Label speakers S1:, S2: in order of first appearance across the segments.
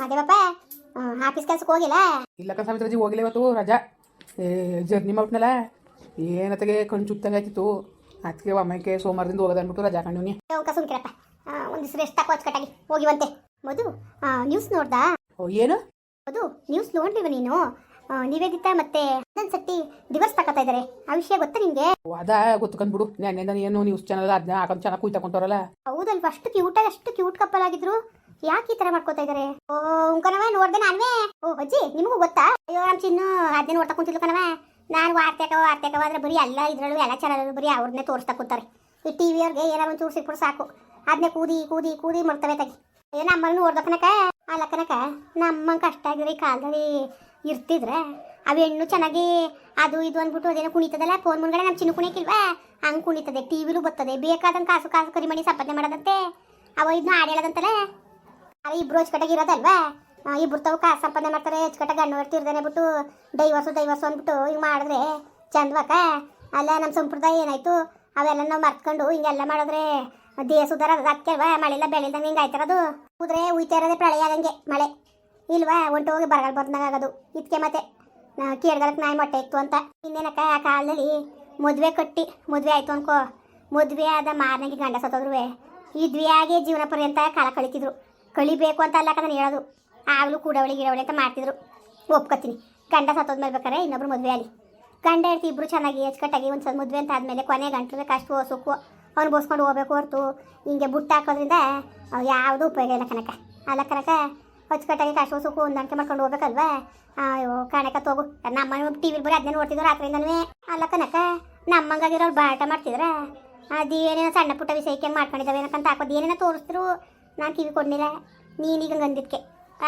S1: Madevappa office ಕೆಲ್ಸಕ್ಕೆ ಹೋಗಿಲ್ಲ?
S2: ಇಲ್ಲಕ್ಕ ಸಾವಿತ್ರಜಿ ಹೋಗಿಲ್ಲ ಇವತ್ತು ರಜಾ. ಏ ಜರ್ನಿ ಮಾಡ್ನಲ್ಲ ಏನತ್ತಗೆ ಕಣ್ ಚುತ್ತಂಗೆ ಆಯ್ತಿತ್ತು. ಅದಕ್ಕೆ ಒಮ್ಮೆಗೆ ಸೋಮವಾರದಿಂದ ಹೋಗೋದು ಅಂದ್ಬಿಟ್ಟು ರಜಾ ಕಂಡಿವ್ನಿ
S1: ಕೇಳಪ್ಪ ಒಂದು ಒಂದಿವ್ಸ ರೆಸ್ಟ್ ತಕೋ ಅಚ್ಚುಕಟ್ಟಾಗಿ. ಹೋಗಿವಂತೆ. ಮಧು ನ್ಯೂಸ್ ನೋಡ್ದಾ?
S2: ಓ ಏನು?
S1: ಮಧು ನ್ಯೂಸ್ ನೋಡ್ಲಿವ ನೀನು? ನಿವೇದಿತಾ ಮತ್ತೆ ಸಟ್ಟಿ ಡಿವರ್ಸ್ ತಗೋತಾ ಇದಾರೆ. ಆ ವಿಷಯ ಗೊತ್ತಾ ನಿಂಗೆ
S2: ಅದ ಗೊತ್ತುಕೊಂಡ್ಬಿಡು ನೆನ್ನೆಂದ ಏನು ನ್ಯೂಸ್ ಚಾನಲ್ ಅದನ್ನ ಹಾಕೊಂಡು ಚೆನ್ನಾಗಿ ಕುಯ್ತಾ ಕೊಂತವ್ರಲ್ಲ.
S1: ಹೌದಲ್ವಾ ಅಷ್ಟು ಕ್ಯೂಟ್ ಅಷ್ಟು ಕ್ಯೂಟ್ ಕಪ್ಪಲ್ ಆಗಿದ್ರು. ಯಾಕೆ ಈ ತರ ಮಾಡ್ಕೋತಾ ಇದಾರೆ? ಓ ನೋಡ್ದೆ ನಾನ್ವೇ. ಓ, ಅಜ್ಜಿ, ನಿಮಗೂ ಗೊತ್ತಾ? ಅಯ್ಯೋ, ನಮ್ ಚಿನ್ನು ಅದೇ ನೋಡ್ತಾ ಕುಂತಿದ್ಲು ಕಣವ ನಾನು ವಾರ್ತೆಕ ವಾರ್ತೆಕ ಆದ್ರೆ ಬರೀ ಎಲ್ಲ ಇದ್ರಲ್ಲೂ, ಎಲ್ಲ ಚಾನಲ್ ಬರೀ ಅವ್ರನ್ನೇ ತೋರಿಸ್ತಾ ಕೂತಾರೆ. ಈ ಟಿ ವಿಯವ್ರಿಗೆ ಏನಾರ ಒಂಚೂರು ಸಿಕ್ಬಿಡು ಸಾಕು. ಅದನ್ನೇ ಕೂದಿ ಕೂದಿ ಕೂದಿ ಮಾಡ್ತವೆ ತಗಿ. ಅಯ್ಯೋ, ನಮ್ಮಲ್ಲಿ ನೋಡ್ದ ಆ ಲಕ್ಕನಕ ಕನಕ ನಮ್ಮ ಕಷ್ಟ ಆಗಿದ್ರೆ ಈ ಕಾಲದಲ್ಲಿ ಇರ್ತಿದ್ರೆ, ಅವು ಹೆಣ್ಣು ಚೆನ್ನಾಗಿ ಅದು ಇದು ಅಂದ್ಬಿಟ್ಟು ಅದೇನೋ ಕುಣಿತದಲ್ಲ, ಫೋನ್ ಮುಂದ್ಗಡೆ ನಮ್ಮ ಚಿನ್ನು ಕುಣಿಯಕ್ಕಿಲ್ವಾ ಹಂಗ್ ಕುಣಿತದೆ ಟಿವಿಲೂ ಬರ್ತದೆ ಬೇಕಾದಂಗೆ ಕಾಸು ಕಾಸು ಕರಿಮಣಿ ಸಂಪಾದನೆ ಮಾಡೋದಂತೆ. ಅವ ಇದನ್ನ ಹಾಡು ಅಲ್ಲ ಇಬ್ರು ಅಚ್ಚುಕಟ್ಟಾಗಿ ಇರೋದಲ್ವಾ? ಇಬ್ರು ತಾವು ಕಾಸು ಸಂಪಾದನೆ ಮಾಡ್ತಾರೆ ಅಚ್ಚುಕಟ್ಟಾಗಿ ಗಂಡು ಹೊಡ್ತಿರ್ದಾನೆ ಬಿಟ್ಟು ದೈವಸು ದೈವಸು ಅಂದ್ಬಿಟ್ಟು ಹಿಂಗೆ ಮಾಡಿದ್ರೆ ಚಂದ್ವಕ ಅಲ್ಲ ನಮ್ಮ ಸಂಪ್ರದಾಯ ಏನಾಯ್ತು? ಅವೆಲ್ಲ ನಾವು ಮರ್ತ್ಕೊಂಡು ಹಿಂಗೆಲ್ಲ ಮಾಡಿದ್ರೆ ದೇಹ ಸುಧಾರ ಅದಕ್ಕೆಲ್ವಾ ಮಳೆ ಇಲ್ಲ ಬೆಳೆ ಇಲ್ದಂಗೆ ಹಿಂಗೆ ಆಯ್ತಿರೋದು ಕುದ್ರೆ ಉಯ್ತಾ ಇರೋದೇ ಪ್ರಳಯ ಆಗಂಗೆ ಮಳೆ. ಇಲ್ವಾ? ಹೊಂಟು ಹೋಗಿ ಬರಗಾಲ ಬರ್ದಂಗೆ ಆಗೋದು. ಇದಕ್ಕೆ ಮತ್ತೆ ಕೇಳ್ಗಲಕ್ಕೆ ನಾಯಿ ಮೊಟ್ಟೆ ಇತ್ತು ಅಂತ. ಇನ್ನೇನಕ್ಕ, ಆ ಕಾಲದಲ್ಲಿ ಮದುವೆ ಕಟ್ಟಿ, ಮದುವೆ ಆಯ್ತು ಅನ್ಕೋ. ಮದುವೆ ಆದ ಮಾರನಾಗಿ ಗಂಡ ಸತ್ತೋದ್ರು ಇದ್ವಿಯಾಗೆ ಜೀವನ ಪರ್ಯಂತ ಕಾಲ ಕಳಿತಿದ್ರು. ಕಳಿಬೇಕು ಅಂತ ಅಲ್ಲ ನಾನು ಹೇಳೋದು. ಆಗಲೂ ಕೂಡವಳಿ ಗಿಡವಳಿ ಅಂತ ಮಾಡ್ತಿದ್ರು. ಒಪ್ಕೊತೀನಿ. ಗಂಡ ಸತ್ತೋದ್ಮೇಲೆ ಬೇಕಾರೆ ಇನ್ನೊಬ್ರು ಮದುವೆ ಆಗಲಿ. ಗಂಡ ಇರ್ತಿ ಇಬ್ಬರು ಚೆನ್ನಾಗಿ ಅಚ್ಚುಕಟ್ಟಾಗಿ ಒಂದು ಸಲ ಮದುವೆ ಅಂತ ಆದಮೇಲೆ ಕೊನೆ ಗಂಟಲು ಕಷ್ಟ ಸುಖು ಬೋಸ್ಕೊಂಡು ಹೋಗ್ಬೇಕು ಹೊರತು. ಹಿಂಗೆ ಬುಟ್ಟು ಹಾಕೋದ್ರಿಂದ ಯಾವುದೂ ಉಪಯೋಗ ಇಲ್ಲ ಕನಕ ಅಲ್ಲ ಕನಕ ಅಚ್ಚುಕಟ್ಟಾಗಿ ಕಷ್ಟ ಸುಖು ಹೊಂದಾಣಿಕೆ ಮಾಡ್ಕೊಂಡು ಹೋಗ್ಬೇಕಲ್ವಾ? ಅಯ್ಯೋ ಕಣಕ ತೋಗು. ನಮ್ಮ ಟಿ ವಿಲಿ ಬರೀ ಅದನ್ನೇ ನೋಡ್ತಿದ್ರು ರಾತ್ರಿಯಿಂದನೂ. ಅಲ್ಲ ಕನಕ ನಮ್ಮಂಗಾಗಿರೋರು ಬಾಟ ಮಾಡ್ತಿದ್ರ? ಅದೇನೇನೋ ಸಣ್ಣ ಪುಟ್ಟ ವಿಷಯಕ್ಕೆ ಮಾಡ್ಕೊಂಡಿದ್ದಾವೆ ಏನಕ್ಕಂತ ಹಾಕೋದು ಏನೇನೋ ತೋರಿಸಿದ್ರು. ನಾನು ಕಿವಿ ಕೊಡ್ಲಿಲ್ಲ. ನೀನೀಗ ಅಂದಿದ್ಕೆ.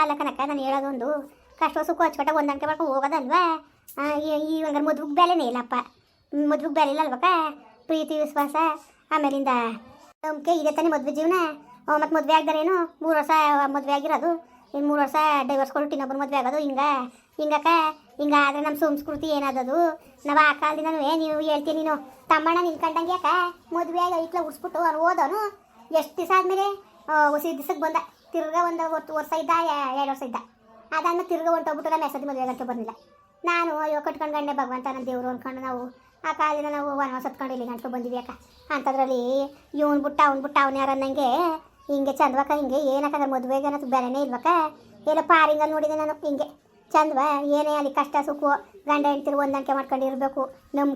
S1: ಅಲ್ಲ ಕನಕ ನಾನು ಹೇಳೋದೊಂದು. ಕಷ್ಟ ಸುಖ ಹಚ್ಕೊಟ ಹೊಂದಾಣಿಕೆ ಮಾಡ್ಕೊಂಡು ಹೋಗೋದಲ್ವಾ ಈ- ಹಂಗಾರೆ ಮದುವೆಗೆ ಬೆಲೆನೇ ಇಲ್ಲಪ್ಪ ಮದುವೆಗೆ ಬೆಲೆ ಇಲ್ಲ ಅಲ್ವಕ್ಕ? ಪ್ರೀತಿ, ವಿಶ್ವಾಸ, ಆಮೇಲಿಂದ ನಂಬಿಕೆ ಇದೆ ತಾನೆ ಮದ್ವೆ ಜೀವನ. ಮತ್ತು ಮದುವೆ ಆಗ್ದಾರೇನು? ಮೂರು ವರ್ಷ ಮದುವೆ ಆಗಿರೋದು. ಇನ್ನು ಮೂರು ವರ್ಷ ಡೈವರ್ಸ್ ಕೊಟ್ಟು ಇನ್ನೊಬ್ಬರು ಮದುವೆ ಆಗೋದು. ಹಿಂಗ, ಹಿಂಗಕ್ಕ? ಹಿಂಗಾದ್ರೆ ನಮ್ಮ ಸಂಸ್ಕೃತಿ ಏನಾದದು? ನಾವು ಆ ಕಾಲದಿಂದನೂ ನೀವು ಹೇಳ್ತೀನಿ ನೀನು. ತಮ್ಮಣ್ಣ ನಿನ್ಕಂಡಂಗೆ ಯಾಕ? ಮದುವೆ ಆಗಿ ಐಟ್ಲ ಉಡ್ಸ್ಬಿಟ್ಟು ಅವ್ನು ಓದೋನು? ಎಷ್ಟು ದಿವಸ ಆದಮೇಲೆ? ಹೊಸ ದಿವ್ಸಕ್ಕೆ ಬಂದ. ತಿರ್ಗ ಒಂದು ಹೊತ್ತು ವರ್ಷ ಇದ್ದ ಎರಡು ವರ್ಷ ಇದ್ದ. ಅದನ್ನ ತಿರ್ಗಾ ಹೊಂಟೋಗ್ಬಿಟ್ಟು ನಾನು ಹೆಸರು ಮದುವೆ ಗಂಟೆ ಬಂದಿಲ್ಲ ನಾನು, ಅಯ್ಯೋ, ಕಟ್ಕೊಂಡು ಗಂಡೆ ಭಗವಂತ ನನ್ನ ದೇವರು ಅಂದ್ಕೊಂಡು ನಾವು ಆ ಕಾಲಿನ ನಾವು ವನವಾಸ ಹತ್ಕೊಂಡು ಇಲ್ಲಿ ಗಂಟು ಬಂದಿದ್ವಿ ಅಕ್ಕ. ಅಂಥದ್ರಲ್ಲಿ ಇವ್ನು ಬಿಟ್ಟ, ಅವ್ನು ಬಿಟ್ಟ, ಅವ್ನು ಯಾರು ಅನ್ನಂಗೆ ಹಿಂಗೆ ಚಂದ್ವಕ್ಕ, ಹಿಂಗೆ ಏನಕ್ಕ ಮದುವೆಗೆ ಅನ್ನೋದು ಬೆಲೆನೇ ಇಲ್ವಕ್ಕ? ಎಲ್ಲ ಪಾರಿಂಗಲ್ಲಿ ನೋಡಿದೆ ನಾನು, ಹಿಂಗೆ. ಚಂದವ, ಏನೇ ಅಲ್ಲಿ ಕಷ್ಟ, ಸುಖ, ಗಂಡ, ಹೆಂಡ್ತಿರು ಹೊಂದಾಣಿಕೆ ಮಾಡ್ಕೊಂಡು ಇರಬೇಕು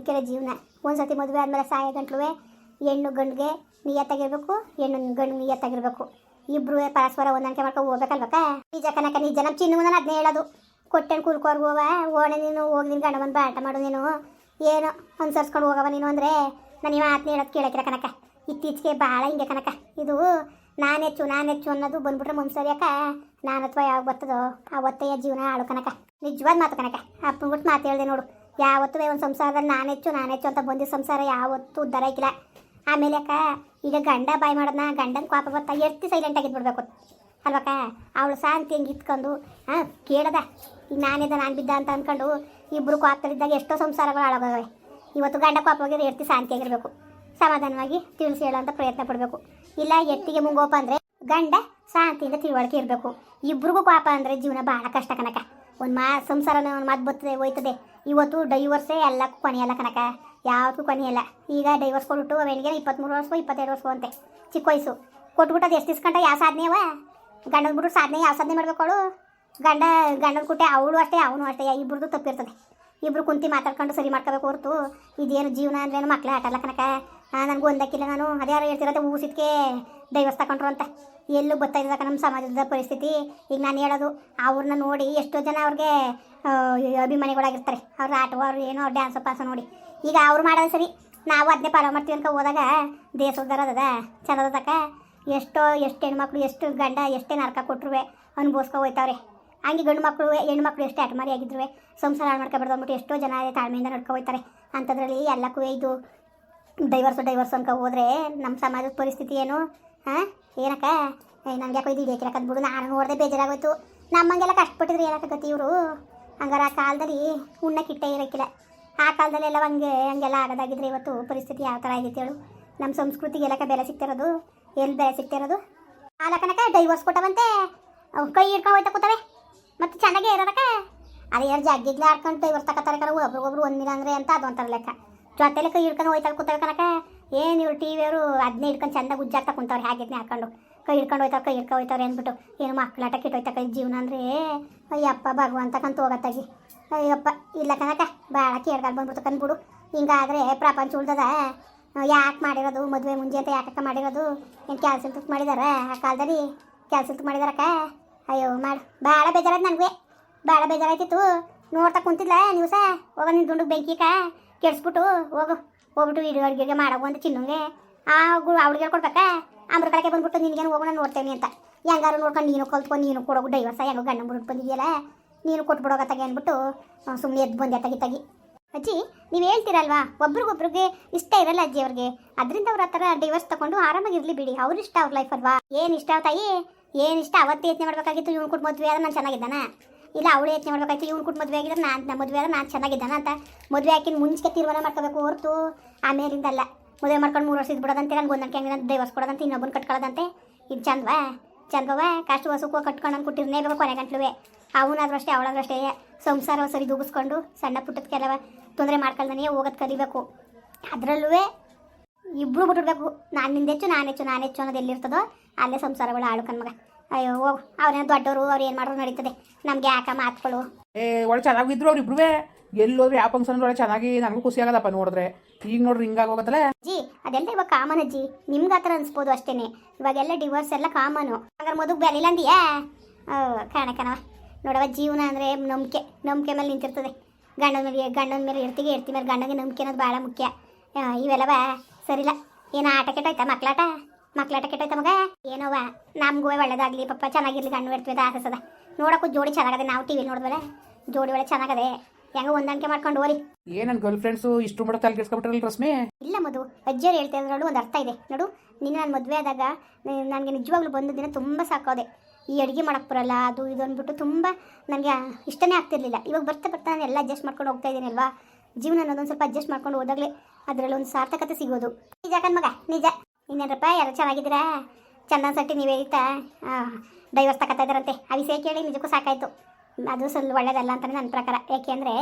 S1: ಕೆರೆ ಜೀವನ. ಒಂದ್ಸತಿ ಮದುವೆ ಆದಮೇಲೆ ಸಾಯ ಗಂಟ್ಲುವೆ, ಹೆಣ್ಣು ಗಂಡಿಗೆ ನಿಯತ್ತಾಗಿರ್ಬೇಕು ಹೆಣ್ಣು ಗಂಡು ನಿಯತ್ತಾಗಿರ್ಬೇಕು ಇಬ್ರು ಪರಸ್ಪರ ಹೊಂದಾಣಿಕೆ ಮಾಡ್ಕೊಂಡು ಹೋಗ್ಬೇಕಲ್ವಕ್ಕ? ನಿಜ ಕನಕ ನೀ ಜನ ಚಿನ್ನ ನಾನು ಅದನ್ನೇ ಹೇಳೋದು. ಕೊಟ್ಟೆನ್ ಕೂರ್ಕೋರ್ಗು ಹೋಗ ಓಣೆ ನೀನು ಹೋಗಿ ಗಂಡ ಬಂದು ಬಾಟ ಮಾಡು ನೀನು. ಏನು ಅನ್ಸರ್ಸ್ಕೊಂಡು ಹೋಗವ ನೀನು ಅಂದರೆ ನಾನು ನೀವು ಆತ್ನ ಹೇಳೋದು ಕೇಳಕ್ಕಿರ ಕನಕ ಇತ್ತೀಚೆಗೆ ಭಾಳ ಹಿಂಗೆ ಕನಕ ಇದು ನಾನು ಹೆಚ್ಚು ನಾನು ಹೆಚ್ಚು ಅನ್ನೋದು ಬಂದ್ಬಿಟ್ರೆ ಮುಂಸರಿಯಕ್ಕ ನಾನು ಅಥವಾ ಯಾವಾಗ ಬರ್ತದೋ ಒತ್ತೆಯ ಜೀವನ ಆಳು ಕನಕ ನಿಜವಾದ ಮಾತು ಕನಕ ಅಪ್ಪನ್ಬಿಟ್ಟು ಮಾತು ಹೇಳಿದೆ ನೋಡು. ಯಾವತ್ತೂ ಒಂದು ಸಂಸಾರದಲ್ಲಿ ನಾನು ಹೆಚ್ಚು ನಾನು ಹೆಚ್ಚು ಅಂತ ಬಂದಿದ್ದ ಸಂಸಾರ ಯಾವತ್ತೂ ಉದ್ದಾರ ಆಗಿಲ್ಲ. ಆಮೇಲೆ ಅಕ್ಕ, ಈಗ ಗಂಡ ಬಾಯ್ ಮಾಡೋದನ್ನ ಗಂಡನ ಕೋಪ ಬರ್ತಾ ಎತ್ತಿ ಸೈಲೆಂಟ್ ಆಗಿ ಆಗಿದ್ಬಿಡ್ಬೇಕು ಅಲ್ವಕ್ಕ ಅವಳು ಶಾಂತಿ ಹೆಂಗೆ ಇತ್ಕೊಂಡು ಹಾಂ ಕೇಳದ. ಈಗ ನಾನಿದ್ದ ನಾನು ಬಿದ್ದ ಅಂತ ಅಂದ್ಕೊಂಡು ಇಬ್ಬರು ಕೋಪದಲ್ಲಿದ್ದಾಗ ಎಷ್ಟೋ ಸಂಸಾರಗಳು ಹಾಳಾಗೋಗವೆ ಇವತ್ತು ಗಂಡ ಕೋಪ ಹೋಗಿದ್ರೆ ಎತ್ತಿ ಶಾಂತಿಯಾಗಿರಬೇಕು ಸಮಾಧಾನವಾಗಿ ತಿಳಿಸಿ ಹೇಳೋಂಥ ಪ್ರಯತ್ನ ಪಡಬೇಕು. ಇಲ್ಲ, ಎತ್ತಿಗೆ ಮುಂಗೋಪ ಅಂದರೆ ಗಂಡ ಶಾಂತಿಯಿಂದ ತಿಳುವಳಿಕೆ ಇರಬೇಕು. ಇಬ್ರಿಗೂ ಪಾಪ ಅಂದರೆ ಜೀವನ ಭಾಳ ಕಷ್ಟ ಕನಕ ಒಂದು ಮಾ, ಸಂಸಾರನ ಒಂದು ಮಾತು ಬರ್ತದೆ ಹೋಯ್ತದೆ. ಇವತ್ತು ಡೈವರ್ಸೇ ಎಲ್ಲಕ್ಕೂ ಕೊನೆಯಲ್ಲ ಕನಕ ಯಾವತ್ತೂ ಕೊನೆಯಲ್ಲ. ಈಗ ಡೈವರ್ಸ್ ಕೊಟ್ಬಿಟ್ಟು ಅವನಿಗೆ ಇಪ್ಪತ್ತ್ಮೂರು ವರ್ಷ ಇಪ್ಪತ್ತೆರಡು ವರ್ಷ ಅಂತೆ. ಚಿಕ್ಕ ವಯಸ್ಸು. ಕೊಟ್ಬಿಟ್ಟು ಅದು ಎಷ್ಟು ಇಸ್ಕೊಂಡ ಯಾವ ಸಾಧನೆ ಅವ? ಗಂಡನ ಬಿಟ್ಟು ಸಾಧನೆ ಯಾವ ಸಾಧನೆ ಮಾಡ್ಬೇಕು ಅವಳು? ಗಂಡ, ಗಂಡನ ಕುಟ್ಟೆ ಅವಳು ಅಷ್ಟೇ, ಅವನು ಅಷ್ಟೇ ಇಬ್ರದ್ದು ತಪ್ಪಿರ್ತದೆ. ಇಬ್ರು ಕುಂತಿ ಮಾತಾಡ್ಕೊಂಡು ಸರಿ ಮಾಡ್ಕೋಬೇಕು ಹೊರತು. ಇದೇನು ಜೀವನ ಅಂದ್ರೇನು ಮಕ್ಳು ಆಟಲ್ಲ ಕನಕ ನನಗೂ ಒಂದಕ್ಕಿಲ್ಲ ನಾನು. ಅದ್ಯಾರು ಹೇಳ್ತಿರತ್ತೆ ಊಸಿದ್ಕೆ ಡೈವರ್ಸ್ ತಗೊಂಡ್ರು ಅಂತ. ಎಲ್ಲೂ ಗೊತ್ತಾಯ್ತದ ಇದ್ದಕ್ಕ ನಮ್ಮ ಸಮಾಜದ ಪರಿಸ್ಥಿತಿ. ಈಗ ನಾನು ಹೇಳೋದು, ಅವ್ರನ್ನ ನೋಡಿ ಎಷ್ಟೋ ಜನ ಅವ್ರಿಗೆ ಅಭಿಮಾನಿಗಳಾಗಿರ್ತಾರೆ. ಅವ್ರ ಆಟೋ ಅವ್ರು ಏನೋ ಡ್ಯಾನ್ಸ್ ಪಾಸ ನೋಡಿ. ಈಗ ಅವ್ರು ಮಾಡೋದು ಸರಿ. ನಾವು ಅದನ್ನೇ ಫಾಲೋ ಮಾಡ್ತೀವಿ ಅನ್ಕೊ ಹೋದಾಗ ದೇಶ ಉದ್ದಾರ ಅದ ಚಂದದಕ್ಕ ಎಷ್ಟೋ ಎಷ್ಟು ಹೆಣ್ಮಕ್ಳು, ಎಷ್ಟು ಗಂಡ, ಎಷ್ಟೇ ನರಕ ಕೊಟ್ಟರು ಅನುಭವಿಸ್ಕೊ ಹೋಯ್ತಾವ್ರೆ. ಹಂಗೆ ಗಂಡು ಮಕ್ಕಳು ಹೆಣ್ಮಕ್ಳು ಎಷ್ಟು ಅಟ್ಮಾರಿ ಆಗಿದ್ರು ಸಂಸಾರ ಹಾಳು ಮಾಡ್ಕೊಬಾರ್ದು ಅಂದ್ಬಿಟ್ಟು ಎಷ್ಟೋ ಜನ ತಾಳ್ಮೆಯಿಂದ ನಡ್ಕೊ ಹೋಯ್ತಾರೆ ಅಂಥದ್ರಲ್ಲಿ ಎಲ್ಲಕ್ಕೂ ಇದು ಡೈವರ್ಸು ಡೈವರ್ಸು ಅನ್ಕೊ ಹೋದ್ರೆ ನಮ್ಮ ಸಮಾಜದ ಪರಿಸ್ಥಿತಿ ಏನು? ಹಾಂ ಏನಕ್ಕ? ನನಗೆ ಯಾಕೋ ಇದು ಬಿಡು. ನಾನು ನೋಡಿದೆ ಬೇಜಾರಾಗೋಯ್ತು. ನಮ್ಮಂಗೆಲ್ಲ ಕಷ್ಟಪಟ್ಟಿದ್ರು ಏನಕ್ಕ ಗತಿ ಇವರು? ಹಂಗಾರ ಆ ಕಾಲದಲ್ಲಿ ಉಣ್ಣಕ್ಕಿಟ್ಟೆ ಇರೋಕ್ಕಿಲ್ಲ ಆ ಕಾಲದಲ್ಲೆಲ್ಲ ಹಂಗೆ, ಹಂಗೆಲ್ಲ ಆಗೋದಾಗಿದ್ರೆ ಇವತ್ತು ಪರಿಸ್ಥಿತಿ ಯಾವ ಥರ ಆಗಿತ್ತು ಹೇಳು? ನಮ್ಮ ಸಂಸ್ಕೃತಿಗೆ ಎಲ್ಲಕ ಬೆಲೆ ಸಿಗ್ತಿರೋದು ಎಲ್ಲಿ ಬೆಲೆ ಸಿಗ್ತಿರೋದು? ಆ ಲಕ್ಕನಕ ಡೈವರ್ಸ್ ಕೊಟ್ಟವಂತೆ ಕೈ ಹಿಡ್ಕೊಂಡು ಹೋಯ್ತಾ ಕೂತವೆ. ಮತ್ತು ಚೆನ್ನಾಗೇ ಇರೋದಕ್ಕ? ಅದು ಎರಡು ಜಗ್ಗಿಗ್ಲ ಆಡ್ಕೊಂಡು ಡೈವರ್ಸ್ ತಗೋತಾರೆ ಕರ ಒಬ್ರಿಗೊಬ್ರು ಒಂದಿನ ಅಂದರೆ ಅಂತ ಅದೊಂಥರ ಲೆಕ್ಕ. ಜೊತೆಲೆ ಕೈ ಹಿಡ್ಕೊಂಡು ಹೋಯ್ತಾ ಕೂತಾರೆ ಕನಕ ಏನು ಇವ್ರು ಟಿ ವಿಯವರು ಅದನ್ನೇ ಹಿಡ್ಕೊಂಡು ಚೆಂದಾಗಿ ಉಜ್ಜಾಗ್ತಾ ಕುಂತವ್ರು ಹಾಗಿದ್ನೆ ಹಾಕೊಂಡು. ಕೈ ಹಿಡ್ಕೊಂಡು ಹೋಯ್ತಾರೆ ಕೈ ಹಿಡ್ಕೊಂಡು ಹೋಯ್ತಾರೆ ಅಂದ್ಬಿಟ್ಟು, ಏನು ಮಕ್ಕಳಾಟ ಕಿಟ್ಟೋಯ್ತಾ ಕೈ ಜೀವನ ಅಂದ್ರೆ? ಅಯ್ಯಪ್ಪ ಭಗವಂತ ಕಂತು ಹೋಗತ್ತಾಗಿ. ಅಯ್ಯಪ್ಪ, ಇಲ್ಲ ಕನಕ ಭಾಳ ಕೇಳ್ದಾಗ ಬಂದ್ಬಿಡ್ತು ಕಂದ್ಬಿಡು ಹಿಂಗಾದ್ರೆ ಪ್ರಪಂಚ ಉಳ್ದದ. ಯಾಕೆ ಮಾಡಿರೋದು, ಮದುವೆ ಮುಂಜೆ ಅಂತ ಯಾಕಕ್ಕ ಮಾಡಿರೋದು? ಏನು ಕ್ಯಾನ್ಸಲ್ ತುಕ್ ಮಾಡಿದಾರ ಆ ಕಾಲದಲ್ಲಿ? ಕ್ಯಾನ್ಸಲ್ ತುಕ್ ಮಾಡಿದಾರಕ್ಕ? ಅಯ್ಯೋ, ಮಾಡು. ಭಾಳ ಬೇಜಾರಾಯ್ತು ನನಗೆ. ಭಾಳ ಬೇಜಾರಾಯ್ತಿತ್ತು. ನೋಡ್ತಾ ಕುಂತಿಲ್ಲ ನೀವು ಸಹ ಹೋಗ ನಿನ್ನ ಬೆಂಕಿ ಬೆಂಕಿಕ ಕೆಡಿಸ್ಬಿಟ್ಟು ಹೋಗು. ಹೋಗ್ಬಿಟ್ಟು ಇಡೀ, ಅಡುಗೆಗೆ ಮಾಡೋ ಅಂತ ಚಿನ್ನಂಗೆ. ಆ ಅವ್ಳಿಗೆ ಕೊಡ್ಬೇಕಾ? ಕಡೆಗೆ ಬಂದ್ಬಿಟ್ಟು ನಿನಗೇನು ಹೋಗೋಣ ನೋಡ್ತೇನೆ ಅಂತ. ಹೆಂಗಾರು ನೋಡ್ಕೊಂಡು ನೀನು ಕಲ್ತ್ಕೊಂಡು ನೀನು ಕೊಡೋಗು ಡೈವರ್ಸ ಹೆಂಗೋ ಗಂಡ ಬಂದಿದೆಯಲ್ಲ. ನೀನು ಕೊಟ್ಬಿಡೋಗತ್ತಾಗೆ ಅಂದ್ಬಿಟ್ಟು ಸುಮ್ಮನೆ ಎದ್ದು ಬಂದೆ ತಗಿ ತಗಿ. ಅಜ್ಜಿ, ನೀವು ಹೇಳ್ತೀರಲ್ವಾ? ಒಬ್ರಿಗೊಬ್ರಿಗೆ ಇಷ್ಟ ಇರಲ್ಲ ಅಜ್ಜಿ ಅವ್ರಿಗೆ. ಅದರಿಂದ ಅವ್ರ ಹತ್ರ ತಕೊಂಡು ತಗೊಂಡು ಆರಾಮಾಗಿರ್ಲಿ ಬಿಡಿ. ಅವ್ರು ಇಷ್ಟ ಅವ್ರ ಲೈಫ್ ಅಲ್ವಾ? ಏನು ಇಷ್ಟ ತಾಯಿ? ಏನು ಇಷ್ಟ? ಅವತ್ತೇ ಯೋಚನೆ ಮಾಡಬೇಕಾಗಿತ್ತು, ಇವ್ನು ಕೊಟ್ಟು ಮದುವೆ ಆದ್ರೆ ನಾನು ಚೆನ್ನಾಗಿದ್ದಾನ? ಇಲ್ಲ, ಅವಳು ಯೋಚನೆ ಮಾಡ್ಬೇಕಾಯ್ತು, ಇವ್ನು ಕೊಟ್ಟು ಮದುವೆ ಆಗಿದ್ರೆ ನಾನು ನಮ್ಮ ಮದುವೆ ಆದ್ರೆ ನಾನು ಚೆನ್ನಾಗಿದ್ದಾನ ಅಂತ ಮದುವೆ ಹಾಕಿನ ಮುಂಚೆ ತೀರ್ಮಾನ ಮಾಡ್ಕೋಬೇಕು ಹೊರತು ಆಮೇಲಿಂದಲ್ಲ. ಮದುವೆ ಮಾಡ್ಕೊಂಡು ಮೂರು ವರ್ಷ ಬಿಡೋದಂತೆ ನನಗೆ ಒಂದಕ್ಕೆ ಹಂಗೆ ಡೈವರ್ಸ್ ಕೊಡೋದಂತೆ, ಇನ್ನೊಬ್ಬನ ಕಟ್ಕೊಳ್ಳೋದಂತೆ ಇದು ಚಂದವಾ? ಚಂದ್ವಾ ಕಾಸ್ಟ್ ವಸುಕು ಕಟ್ಕೊಂಡು ಕೊಟ್ಟಿರ್ನೇ ಬೇಕು ಕೊನೆ ಗಂಟ್ಲುವೆ. ಅವನಾದ್ರೂ ಅಷ್ಟೇ ಅವಳಾದ್ರೂ ಅಷ್ಟೇ ಸಂಸಾರ ಸರಿ ದೂಗಿಸ್ಕೊಂಡು ಸಣ್ಣ ಪುಟ್ಟದ ಕೆಲವ ತೊಂದರೆ ಮಾಡ್ಕೊಳ್ದಾನೆ ಹೋಗೋದು ಕಲಿಬೇಕು. ಅದರಲ್ಲೂ ಇಬ್ರು ಬಿಟ್ಟಿರ್ಬೇಕು ನಾನು ನಿಂದೆಚ್ಚು ನಾನು ಹೆಚ್ಚು ನಾನು ಹೆಚ್ಚು ಅನ್ನೋದು ಎಲ್ಲಿರ್ತದೋ ಅಲ್ಲೇ ಸಂಸಾರಗಳು ಆಳು ಕಣ್ಮಗ ಅಯ್ಯೋ ಹೋಗು ಅವ್ರೇನು ದೊಡ್ಡವರು ಅವ್ರು ಏನು ಮಾಡೋರು ನಡೀತದೆ. ನಮಗೆ ಯಾಕ ಮಾತುಗಳು
S2: ಏ ಒಳ್ಳೆ ಚೆನ್ನಾಗಿದ್ರು ಅವ್ರು ಇಬ್ರುವೆ. ಎಲ್ಲೋದ್ರು ಯಾವ ಫಂಕ್ಷನ್ ಒಳ್ಳೆ ಚೆನ್ನಾಗಿ ನನಗೂ ಖುಷಿ ಆಗದಪ್ಪ ನೋಡಿದ್ರೆ. ಈಗ ನೋಡ್ರಿ ಹಿಂಗಾಗಿ ಹೋಗತ್ತಲ್ಲ
S1: ಅಜ್ಜಿ ಅದೆಲ್ಲ ಇವಾಗ ಕಾಮನ್ ಅಜ್ಜಿ ನಿಮ್ಗೆ ಆ ಥರ ಅನ್ಸ್ಬೋದು ಅಷ್ಟೇನೆ. ಇವಾಗೆಲ್ಲ ಡಿವೋರ್ಸ್ ಎಲ್ಲ ಕಾಮನು ಹಂಗಾರೆ ಮದುವೆ ಬೆಲಿಲ್ಲ ಅಂದಿಯಾ? ಕಾಣ ಕಣವ ನೋಡವ ಜೀವನ ಅಂದರೆ ನಂಬಿಕೆ ನಂಬಿಕೆ ಮೇಲೆ ನಿಂತಿರ್ತದೆ. ಗಂಡನ ಮೇಲೆ ಗಂಡನ ಮೇಲೆ ಇರ್ತಿಗೆ ಇರ್ತಿ ಮೇಲೆ ಗಂಡನಿಗೆ ನಂಬಿಕೆ ಅನ್ನೋದು ಭಾಳ ಮುಖ್ಯ. ಇವೆಲ್ಲವ ಸರಿಲ್ಲ. ಏನೋ ಆಟ ಕೆಟ್ಟೋಯ್ತಾ ಮಕ್ಳಾಟ? ಮಕ್ಳಾಟ ಕೆಟ್ಟೋಯ್ತಾ ಮಗ? ಏನೋವ ನಮಗೂ ಒಳ್ಳೇದಾಗಲಿ ಪಪ್ಪ ಚೆನ್ನಾಗಿರ್ಲಿ ಗಂಡು ಇರ್ತೀವಿ ಆಸದ ನೋಡೋಕ್ಕೂ ಜೋಡಿ ಚೆನ್ನಾಗದೆ ನಾವು ಟಿ ವಿ ನೋಡಿದ್ವಲ್ಲ ಜೋಡಿ ಒಳ್ಳೆ ಚೆನ್ನಾಗದೆ. ಹೆಂಗೋ ಹೊಂದಾಣಿಕೆ ಮಾಡ್ಕೊಂಡು ಹೋರಿ
S2: ಏ ನನ್ನ ಗರ್ಲ್ ಫ್ರೆಂಡ್ಸ್ ಇಷ್ಟು ಮಾಡೋ ತಲೆ ಕೆಡ್ಸ್ಕೊಬಿಟ್ರಲ್ಲ ರಶ್ಮಿ?
S1: ಇಲ್ಲ ಮದು ಅಜ್ಜಿಯರು ಹೇಳ್ತಾ ಇದ್ರಲ್ಲೂ ಒಂದು ಅರ್ಥ ಇದೆ. ನೋಡು ನಿನ್ನ ನಾನು ಮದುವೆ ಆದಾಗ ನನಗೆ ನಿಜವಾಗ್ಲೂ ಬಂದ ದಿನ ತುಂಬ ಸಾಕೋದೆ ಈ ಅಡುಗೆ ಮಾಡೋಕ್ಕೆ ಬರಲ್ಲ, ಅದು ಇದು ಅಂದ್ಬಿಟ್ಟು ತುಂಬ ನನಗೆ ಇಷ್ಟನೇ ಆಗ್ತಿರ್ಲಿಲ್ಲ. ಇವಾಗ ಬರ್ತಾ ಬರ್ತಾ ನಾನು ಎಲ್ಲ ಅಡ್ಜಸ್ಟ್ ಮಾಡ್ಕೊಂಡು ಹೋಗ್ತಾ ಇದ್ದೀನಿ ಅಲ್ವಾ? ಜೀವನ ಅನ್ನೋದೊಂದು ಸ್ವಲ್ಪ ಅಡ್ಜಸ್ಟ್ ಮಾಡ್ಕೊಂಡು ಹೋದಾಗಲೇ ಅದರಲ್ಲಿ ಒಂದು ಸಾರ್ಥಕತೆ ಸಿಗೋದು ನಿಜ ಕಣ್ಮಗ ನಿಜ. ಇನ್ನೇನಪ್ಪ ಯಾರು ಚೆನ್ನಾಗಿದ್ದೀರಾ? ಚಂದನ್ ಸಟ್ಟಿ ನೀವು ಹೇಳ್ತಾ ಡೈವರ್ಸ್ ತಗೋತಾ ಇದ್ದಾರಂತೆ. ವಿಷಯ ಕೇಳಿ ನಿಜಕ್ಕೂ ಸಾಕಾಯಿತು. ಅದು ಸ್ವಲ್ಪ ಒಳ್ಳೇದಲ್ಲ ಅಂತಲೇ ನನ್ನ ಪ್ರಕಾರ. ಯಾಕೆಂದರೆ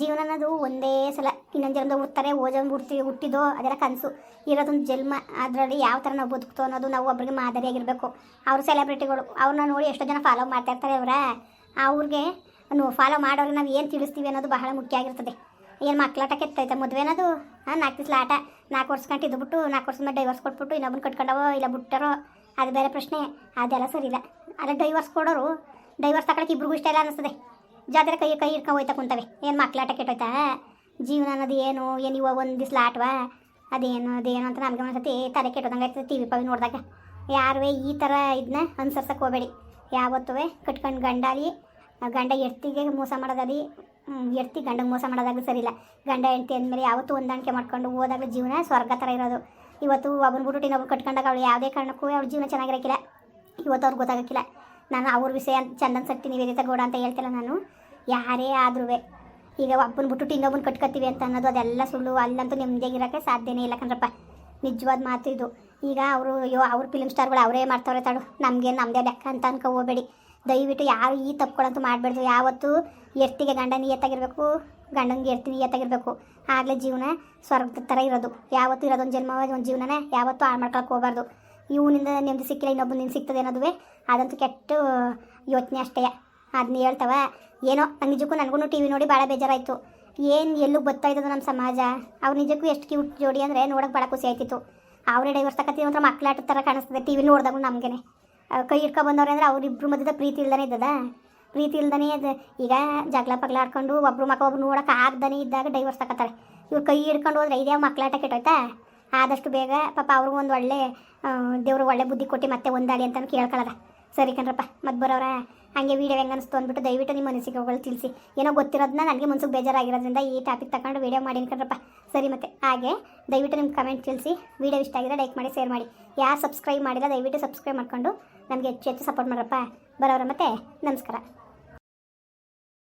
S1: ಜೀವನ ಅನ್ನೋದು ಒಂದೇ ಸಲ. ಇನ್ನೊಂದು ಜನ್ಮದ ಹುಡ್ತಾರೆ, ಓಜನ್ ಹುಡ್ತಿ ಹುಟ್ಟಿದೋ ಅದೆಲ್ಲ ಕನಸು. ಇರೋದೊಂದು ಜನ್ಮ, ಅದರಲ್ಲಿ ಯಾವ ಥರ ನಾವು ಬದುಕ್ತೋ ಅನ್ನೋದು ನಾವು ಒಬ್ರಿಗೆ ಮಾದರಿಯಾಗಿರಬೇಕು. ಅವ್ರ ಸೆಲೆಬ್ರಿಟಿಗಳು ಅವ್ರನ್ನ ನೋಡಿ ಎಷ್ಟೋ ಜನ ಫಾಲೋ ಮಾಡ್ತಾ ಇರ್ತಾರೆ ಅವರ ಅವ್ರಿಗೆ ಫಾಲೋ ಮಾಡೋರಿಗೆ ನಾವು ಏನು ತಿಳಿಸ್ತೀವಿ ಅನ್ನೋದು ಬಹಳ ಮುಖ್ಯ ಆಗಿರ್ತದೆ. ಏನು ಮಕ್ಕಳಾಟ ಕೆತ್ತೈತೆ ಮದುವೆ ಅನ್ನೋದು? ಹಾಂ ನಾಲ್ಕು ದಿವಸ ಆಟ. ನಾಲ್ಕು ವರ್ಷ ಗಂಟೆ ಇದ್ಬಿಟ್ಟು, ನಾಲ್ಕು ವರ್ಷದ ಮೇಲೆ ಡೈವರ್ಸ್ ಕೊಟ್ಬಿಟ್ಟು, ಇನ್ನೊಬ್ಬನ ಕಟ್ಕೊಂಡವೋ ಇಲ್ಲ ಬಿಟ್ಟಾರೋ, ಅದು ಬೇರೆ ಪ್ರಶ್ನೆ. ಅದೆಲ್ಲ ಸರಿ ಇಲ್ಲ. ಅಲ್ಲ ಡೈವರ್ಸ್ ಕೊಡೋರು ಡೈವರ್ಸ್ ತಗೊಳಕ್ಕೆ ಇಬ್ರಿಗೂ ಇಷ್ಟ ಇಲ್ಲ ಅನ್ನಿಸ್ತದೆ. ಜಾತ್ರೆ ಕೈ ಕೈ ಹಿಡ್ಕೊಂಡು ಹೋಯ್ತಾ ಕುಂತವೆ. ಏನು ಮಕ್ಳಾಟ ಕೆಟ್ಟೋಯ್ತಾ? ಜೀವನ ಅನ್ನೋದು ಏನು? ಏನು ಇವಾಗ ಒಂದು ದಿವಸ ಆಟವಾ? ಅದೇನು ಅದೇನು ಅಂತ ನಮಗೆ ಒಂದ್ಸತಿ ತಲೆ ಕೆಟ್ಟೋದಂಗೆ ಆಯ್ತದೆ ಟಿ ವಿ ಪವಿ ನೋಡಿದಾಗ. ಯಾರುವೆ ಈ ಥರ ಇದನ್ನ ಅನುಸರ್ಸಕ್ಕೆ ಹೋಗಬೇಡಿ. ಯಾವತ್ತೂ ಕಟ್ಕೊಂಡು ಗಂಡಾಲಿ, ಗಂಡ ಎಡ್ತಿಗೆ ಮೋಸ ಮಾಡೋದಾಗಲಿ ಎಡ್ತಿ ಗಂಡಗೆ ಮೋಸ ಮಾಡೋದಾಗಲಿ ಸರಿಯಿಲ್ಲ. ಗಂಡ ಹೆಂಡ್ತಿ ಅಂದಮೇಲೆ ಯಾವತ್ತೂ ಹೊಂದಾಣಿಕೆ ಮಾಡ್ಕೊಂಡು ಹೋದಾಗ ಜೀವನ ಸ್ವರ್ಗ ಥರ ಇರೋದು. ಇವತ್ತು ಒಬ್ಬನ ಬಿಟ್ಟು ಇನ್ನೊಬ್ಬರು ಕಟ್ಕೊಂಡಾಗ ಅವಳು ಯಾವುದೇ ಕಾರಣಕ್ಕೂ ಅವ್ಳ ಜೀವನ ಚೆನ್ನಾಗಿರೋಕ್ಕಿಲ್ಲ ಇವತ್ತು ಅವ್ರಿಗೆ ಗೊತ್ತಾಗಕ್ಕಿಲ್ಲ ನಾನು ಅವ್ರ ವಿಷಯ ಚಂದನ್ ಶಕ್ತಿ ನಿವೇದಿತ ಗೌಡ ಅಂತ ಹೇಳ್ತಿಲ್ಲ ನಾನು. ಯಾರೇ ಆದ್ರೂ ಈಗ ಒಬ್ಬನ ಬಿಟ್ಟು ಇನ್ನೊಬ್ಬನ ಕಟ್ಕೊತೀವಿ ಅಂತ ಅನ್ನೋದು ಅದೆಲ್ಲ ಸುಳ್ಳು, ಅಲ್ಲಂತೂ ನೆಮ್ಮದಿಯಾಗಿರೋಕ್ಕೆ ಸಾಧ್ಯನೇ ಇಲ್ಲ ಕಣ್ರಪ್ಪ. ನಿಜವಾದ ಮಾತು ಇದು. ಈಗ ಅವರು, ಅಯ್ಯೋ, ಅವ್ರ ಫಿಲಿಮ್ ಸ್ಟಾರ್ಗಳು ಅವರೇ ಮಾಡ್ತಾವ್ರೆ ತಾಡು ನಮಗೆ ನಮ್ಮದೇ ಲೆಕ್ಕ ಅಂತ ಅನ್ಕೊ ಹೋಗಬೇಡಿ. ದಯವಿಟ್ಟು ಯಾರು ಈ ತಪ್ಪುಗಳಂತೂ ಮಾಡಬೇಡ್ದು. ಯಾವತ್ತು ಎರ್ತಿಗೆ ಗಂಡ ನಿಯತ್ತಾಗಿರ್ಬೇಕು, ಗಂಡನಿಗೆ ಎರ್ತಿ ನಿಯತ್ತಾಗಿರ್ಬೇಕು. ಆಗಲೇ ಜೀವನ ಸ್ವರ್ಗದ ಥರ ಇರೋದು. ಯಾವತ್ತೂ ಇರೋದೊಂದು ಜನ್ಮ ಒಂದು ಜೀವನನೇ ಯಾವತ್ತೂ ಹಾಳು ಮಾಡ್ಕೊಳಕ್ಕೆ ಹೋಗಬಾರ್ದು. ಇವನಿಂದ ನೆಮ್ಮದಿ ಸಿಕ್ಕಿಲ್ಲ ಇನ್ನೊಬ್ಬನಿಂದ ಸಿಗ್ತದೆ ಅನ್ನೋದುವೆ. ಅದಂತೂ ಕೆಟ್ಟ ಯೋಚನೆ ಅಷ್ಟೇ. ಅದನ್ನ ಹೇಳ್ತವ, ಏನೋ, ನಂಗೆ ನಿಜಕ್ಕೂ ನನಗೂ ಟಿ ವಿ ನೋಡಿ ಭಾಳ ಬೇಜಾರಾಯಿತು. ಏನು ಎಲ್ಲೂ ಗೊತ್ತಾಯ್ತದ ನಮ್ಮ ಸಮಾಜ? ಅವ್ರು ನಿಜಕ್ಕೂ ಎಷ್ಟು ಕ್ಯೂಟ್ ಜೋಡಿ ಅಂದರೆ ನೋಡೋಕೆ ಭಾಳ ಖುಷಿ ಆಯ್ತಿತ್ತು. ಅವರೇ ಡೈವರ್ಸ್ ಅಂದ್ರೆ ಒಂಥರ ಮಕ್ಕಳಾಟ ಥರ ಕಾಣಿಸ್ತದೆ ಟಿ ವಿ ನೋಡಿದಾಗ ನಮಗೇನೆ. ಕೈ ಹಿಡ್ಕೊ ಬಂದವ್ರೆ ಅಂದರೆ ಅವ್ರಿಬ್ರು ಮಧ್ಯದ ಪ್ರೀತಿ ಇಲ್ದಾನೆ ಇದ್ದದ? ಪ್ರೀತಿ ಇಲ್ದಾನೆ ಅದು, ಈಗ ಜಗಳ ಪಗ್ಲ ಆಡ್ಕೊಂಡು ಒಬ್ರು ಮಕ್ಕ ಒಬ್ರು ನೋಡೋಕೆ ಆಗ್ದೇ ಇದ್ದಾಗ ಡೈವರ್ಸ್ ತಗೋತಾರೆ ಇವ್ರು ಕೈ ಹಿಡ್ಕೊಂಡು ಹೋದ್ರೆ ಇದ್ಯಾವ ಮಕ್ಕಳಾಟ ಕೆಟ್ಟೋಯ್ತಾ? ಆದಷ್ಟು ಬೇಗ ಪಾಪ ಅವ್ರಿಗೂ ಒಂದು ಒಳ್ಳೆ ದೇವ್ರು ಒಳ್ಳೆ ಬುದ್ಧಿ ಕೊಟ್ಟು ಮತ್ತೆ ಒಂದಾಳಿ ಅಂತ ಕೇಳ್ಕೊಳ್ಳೋದ ಸರಿ ಕಣ್ರಪ್ಪ ಮತ್ತೆ ಬರೋರ ಹಂಗೆ ವೀಡಿಯೋ ಹೆಂಗೆ ಅನಿಸ್ತು ಅಂದ್ಬಿಟ್ಟು ದಯವಿಟ್ಟು ನಿಮ್ಮ ಅನಿಸಿಕೆಗಳು ತಿಳಿಸಿ. ಏನೋ ಗೊತ್ತಿರೋದನ್ನ ನನಗೆ ಮನ್ಸಿಗೆ ಬೇಜಾರಾಗಿರೋದ್ರಿಂದ ಈ ಟಾಪಿಕ್ ತಗೊಂಡು ವೀಡಿಯೋ ಮಾಡಿ ಕಣ್ರಪ್ಪ. ಸರಿ ಮತ್ತೆ, ಹಾಗೆ ದಯವಿಟ್ಟು ನಿಮ್ಮ ಕಮೆಂಟ್ ತಿಳಿಸಿ. ವೀಡಿಯೋ ಇಷ್ಟ ಆಗಿದ್ರೆ ಲೈಕ್ ಮಾಡಿ ಶೇರ್ ಮಾಡಿ. ಯಾರು ಸಬ್ಸ್ಕ್ರೈಬ್ ಮಾಡಿಲ್ಲ ದಯವಿಟ್ಟು ಸಬ್ಸ್ಕ್ರೈಬ್ ಮಾಡ್ಕೊಂಡು ನಮಗೆ ಹೆಚ್ಚು ಹೆಚ್ಚು ಸಪೋರ್ಟ್ ಮಾಡ್ರಪ್ಪ ಬರೋರ ಮತ್ತೆ, ನಮಸ್ಕಾರ.